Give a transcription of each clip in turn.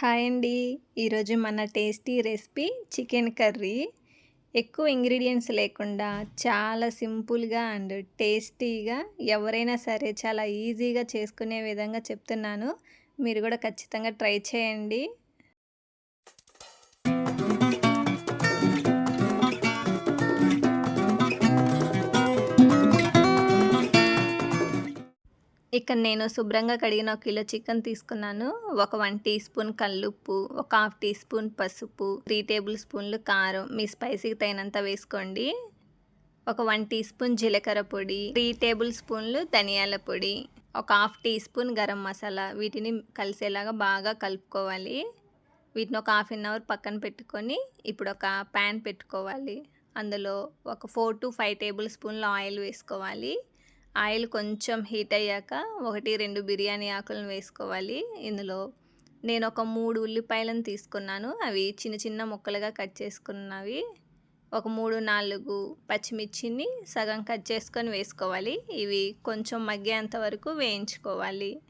Hi అండి. ఈరోజు మన టేస్టీ రెసిపీ చికెన్ కర్రీ. ఎక్కువ ఇంగ్రీడియంట్స్ లేకుండా చాలా సింపుల్గా అండ్ టేస్టీగా ఎవరైనా సరే చాలా ఈజీగా చేసుకునే విధంగా చెప్తున్నాను. మీరు కూడా ఖచ్చితంగా ట్రై చేయండి. ఇక్కడ నేను శుభ్రంగా కడిగిన ఒక కిలో చికెన్ తీసుకున్నాను. ఒక వన్ టీ స్పూన్ కల్లుప్పు ఒక హాఫ్ టీ స్పూన్ పసుపు త్రీ టేబుల్ స్పూన్లు కారం. మీ స్పైసీకి తగినంత వేసుకోండి. ఒక వన్ టీ స్పూన్ జీలకర్ర పొడి త్రీ టేబుల్ స్పూన్లు ధనియాల పొడి ఒక half teaspoon garam masala. వీటిని కలిసేలాగా బాగా కలుపుకోవాలి. వీటిని ఒక హాఫ్ అన్ అవర్ పక్కన పెట్టుకొని ఇప్పుడు ఒక ప్యాన్ పెట్టుకోవాలి. అందులో ఒక ఫోర్ టు ఫైవ్ టేబుల్ స్పూన్ల ఆయిల్ వేసుకోవాలి. ఆయిల్ కొంచెం హీట్ అయ్యాక ఒకటి రెండు బిర్యానీ ఆకులను వేసుకోవాలి. ఇందులో నేను ఒక మూడు ఉల్లిపాయలను తీసుకున్నాను. అవి చిన్న చిన్న ముక్కలుగా కట్ చేసుకున్నవి. ఒక మూడు నాలుగు పచ్చిమిర్చిని సగం కట్ చేసుకొని వేసుకోవాలి. ఇవి కొంచెం మగ్గేంత వరకు వేయించుకోవాలి.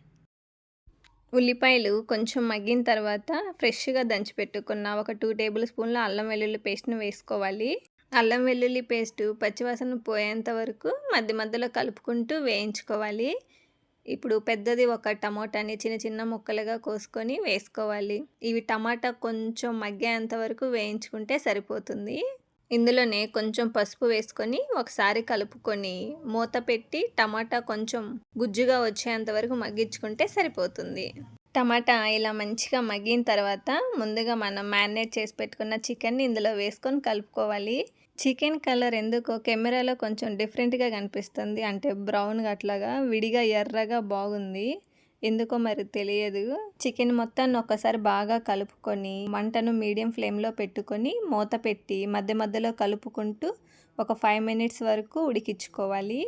ఉల్లిపాయలు కొంచెం మగ్గిన తర్వాత ఫ్రెష్గా దంచి పెట్టుకున్న ఒక టూ టేబుల్ స్పూన్ల అల్లం వెల్లుల్లి పేస్ట్ని వేసుకోవాలి. అల్లం వెల్లుల్లి పేస్టు పచ్చివాసన పోయేంత వరకు మధ్య మధ్యలో కలుపుకుంటూ వేయించుకోవాలి. ఇప్పుడు పెద్దది ఒక టమాటాని చిన్న చిన్న ముక్కలుగా కోసుకొని వేసుకోవాలి. ఇవి టమాటా కొంచెం మగ్గేంత వరకు వేయించుకుంటే సరిపోతుంది. ఇందులోనే కొంచెం పసుపు వేసుకొని ఒకసారి కలుపుకొని మూత పెట్టి టమాటా కొంచెం గుజ్జుగా వచ్చేంత వరకు మగ్గించుకుంటే సరిపోతుంది. టమాటా ఇలా మంచిగా మగ్గిన తర్వాత ముందుగా మనం మ్యారినేట్ చేసి పెట్టుకున్న చికెన్ని ఇందులో వేసుకొని కలుపుకోవాలి. చికెన్ కలర్ ఎందుకో కెమెరాలో కొంచెం డిఫరెంట్గా కనిపిస్తుంది. అంటే బ్రౌన్గా అట్లాగా విడిగా ఎర్రగా బాగుంది. ఎందుకో మరి తెలియదు. చికెన్ మొత్తాన్ని ఒకసారి బాగా కలుపుకొని మంటను మీడియం ఫ్లేమ్లో పెట్టుకొని మూత పెట్టి మధ్య మధ్యలో కలుపుకుంటూ ఒక ఫైవ్ మినిట్స్ వరకు ఉడికించుకోవాలి.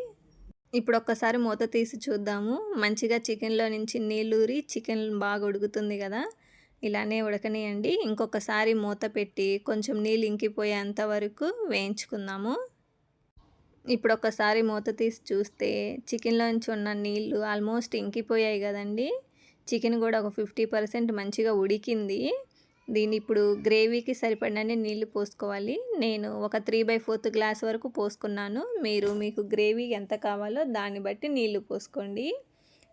ఇప్పుడు ఒక్కసారి మూత తీసి చూద్దాము. మంచిగా చికెన్లో నుంచి నీళ్ళూరి చికెన్ బాగా ఉడుకుతుంది కదా ఇలానే ఉడకనియండి. ఇంకొకసారి మూత పెట్టి కొంచెం నీళ్ళు ఇంకిపోయేంత వరకు వేయించుకుందాము. ఇప్పుడు ఒకసారి మూత తీసి చూస్తే చికెన్లోంచి ఉన్న నీళ్ళు ఆల్మోస్ట్ ఇంకిపోయాయి కదండి. చికెన్ కూడా ఒక ఫిఫ్టీ పర్సెంట్ మంచిగా ఉడికింది. దీన్ని ఇప్పుడు గ్రేవీకి సరిపడినన్ని నీళ్ళు పోసుకోవాలి. నేను ఒక త్రీ బై ఫోర్త్ గ్లాస్ వరకు పోసుకున్నాను. మీరు మీకు గ్రేవీ ఎంత కావాలో దాన్ని బట్టి నీళ్ళు పోసుకోండి.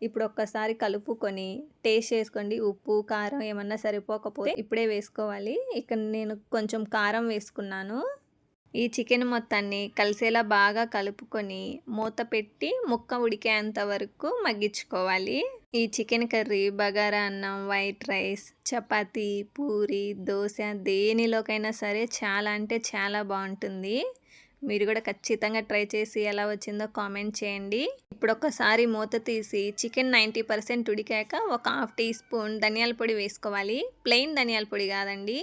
ఇప్పుడు ఒక్కసారి కలుపుకొని టేస్ట్ చేసుకోండి. ఉప్పు కారం ఏమన్నా సరిపోకపోతే ఇప్పుడే వేసుకోవాలి. ఇక్కడ నేను కొంచెం కారం వేసుకున్నాను. ఈ చికెన్ మొత్తాన్ని కలిసేలా బాగా కలుపుకొని మూత పెట్టి ముక్క ఉడికేంత వరకు మగ్గించుకోవాలి. ఈ చికెన్ కర్రీ బగారా అన్నం వైట్ రైస్ చపాతీ పూరి దోశ దేనిలోకైనా సరే చాలా అంటే చాలా బాగుంటుంది. మీరు కూడా ఖచ్చితంగా ట్రై చేసి ఎలా వచ్చిందో కామెంట్ చేయండి. ఇప్పుడు ఒకసారి మూత తీసి చికెన్ నైంటీ పర్సెంట్ ఉడికాక ఒక హాఫ్ టీ స్పూన్ ధనియాల పొడి వేసుకోవాలి. ప్లెయిన్ ధనియాల పొడి కాదండి.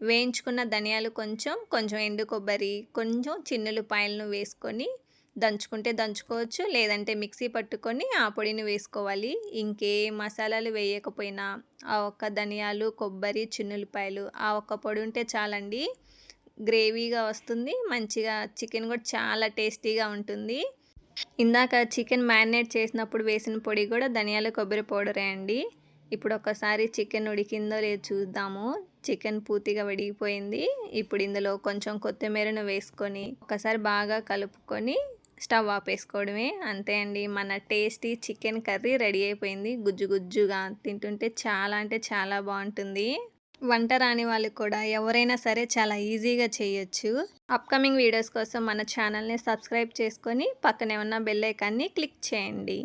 వేయించుకున్న ధనియాలు కొంచెం కొంచెం ఎండు కొబ్బరి కొంచెం చిన్నులపాయలను వేసుకొని దంచుకుంటే దంచుకోవచ్చు. లేదంటే మిక్సీ పట్టుకొని ఆ పొడిని వేసుకోవాలి. ఇంకే మసాలాలు వేయకపోయినా ఆ ఒక్క ధనియాలు కొబ్బరి చిన్నులపాయలు ఆ ఒక్క పొడి ఉంటే చాలండి. గ్రేవీగా వస్తుంది. మంచిగా చికెన్ కూడా చాలా టేస్టీగా ఉంటుంది. ఇందాక చికెన్ మ్యారినేట్ చేసినప్పుడు వేసిన పొడి కూడా ధనియాల కొబ్బరి పౌడరే అండి. ఇప్పుడు ఒకసారి చికెన్ ఉడికిందో లేదో చూద్దాము. చికెన్ పూర్తిగా ఉడికిపోయింది ఇప్పుడు ఇందులో కొంచెం కొత్తిమీరను వేసుకొని ఒకసారి బాగా కలుపుకొని స్టవ్ ఆపేసుకోవడమే. అంతే అండి మన టేస్టీ చికెన్ కర్రీ రెడీ అయిపోయింది. గుజ్జు గుజ్జుగా తింటుంటే చాలా అంటే చాలా బాగుంటుంది. వంట రాని వాళ్ళు కూడా ఎవరైనా సరే చాలా ఈజీగా చేయొచ్చు. అప్కమింగ్ వీడియోస్ కోసం మన ఛానల్ని సబ్స్క్రైబ్ చేసుకొని పక్కనే ఉన్న బెల్ ఐకాన్ని క్లిక్ చేయండి.